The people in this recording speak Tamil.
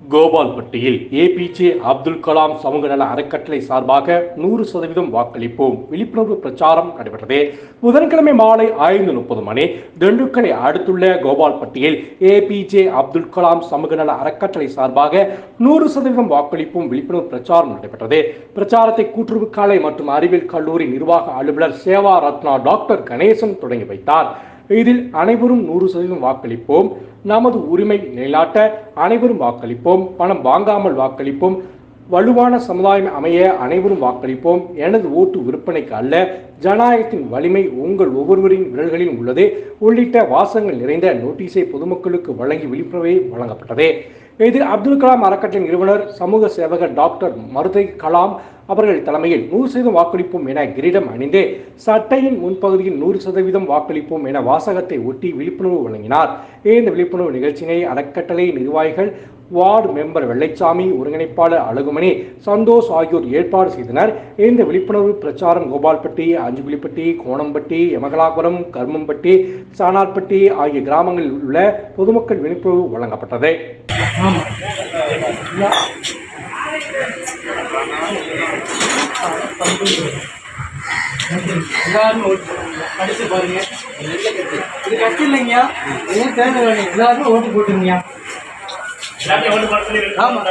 கோபால்பட்டியில் ஏபிஜே அப்துல் கலாம் சமூக நல அறக்கட்டளை சார்பாக நூறு சதவீதம் வாக்களிப்போம். விழிப்புணர்வு பிரச்சாரம் நடைபெற்றது. புதன்கிழமை மாலை ஐந்து முப்பது மணி திண்டுக்கலை அடுத்துள்ள கோபால்பட்டியில் ஏபிஜே அப்துல் கலாம் சமூக நல அறக்கட்டளை சார்பாக நூறு சதவீதம் வாக்களிப்போம். விழிப்புணர்வு பிரச்சாரம் நடைபெற்றது. பிரச்சாரத்தை கூட்டுறவு கலை மற்றும் அறிவியல் கல்லூரி நிர்வாக அலுவலர் சேவா ரத்னா டாக்டர் கணேசன் தொடங்கி வைத்தார். இதில் அனைவரும் நூறு சதவீதம் வாக்களிப்போம். நமது உரிமை நிலைநாட்ட அனைவரும் வாக்களிப்போம். பணம் வாங்காமல் வாக்களிப்போம். வலுவான சமுதாயம் அமைய அனைவரும் வாக்களிப்போம். எனது ஓட்டு விற்பனைக்கு அல்ல ஜனநாயகத்தின் வலிமை உங்கள் ஒவ்வொருவரின் விரல்களில் உள்ளது. உள்ளிட்ட வாசங்கள் நிறைந்த நோட்டீஸை பொதுமக்களுக்கு வழங்கி விழிப்புணர்வை வழங்கப்பட்டது. இதில் அப்துல் கலாம் அறக்கட்டளை நிறுவனர் சமூக சேவகர் டாக்டர் மருதை கலாம் அவர்கள் தலைமையில் நூறு சதவீதம் வாக்களிப்போம் என கிரீடம் அணிந்து சட்டையின் முன்பகுதியில் நூறு சதவீதம் வாக்களிப்போம் என வாசகத்தை ஒட்டி விழிப்புணர்வு வழங்கினார். இந்த விழிப்புணர்வு நிகழ்ச்சியினை அறக்கட்டளை நிர்வாகிகள் வார்டு மெம்பர் வெள்ளைச்சாமி ஒருங்கிணைப்பாளர் அழகுமணி சந்தோஷ் ஆகியோர் ஏற்பாடு செய்தனர். இந்த விழிப்புணர்வு பிரச்சாரம் கோபால்பட்டி அஞ்சுகுளிப்பட்டி கோணம்பட்டி எமகலாபுரம் கர்மம்பட்டி சானார்பட்டி ஆகிய கிராமங்களில் உள்ள பொதுமக்கள் விழிப்புணர்வு வழங்கப்பட்டது. எல்லாரும் ஓட்டு படிச்சு பாருங்க. இது கஷ்டம் இல்லைங்க ஏன் எல்லாருமே ஓட்டு போட்டுருங்க ஆமா.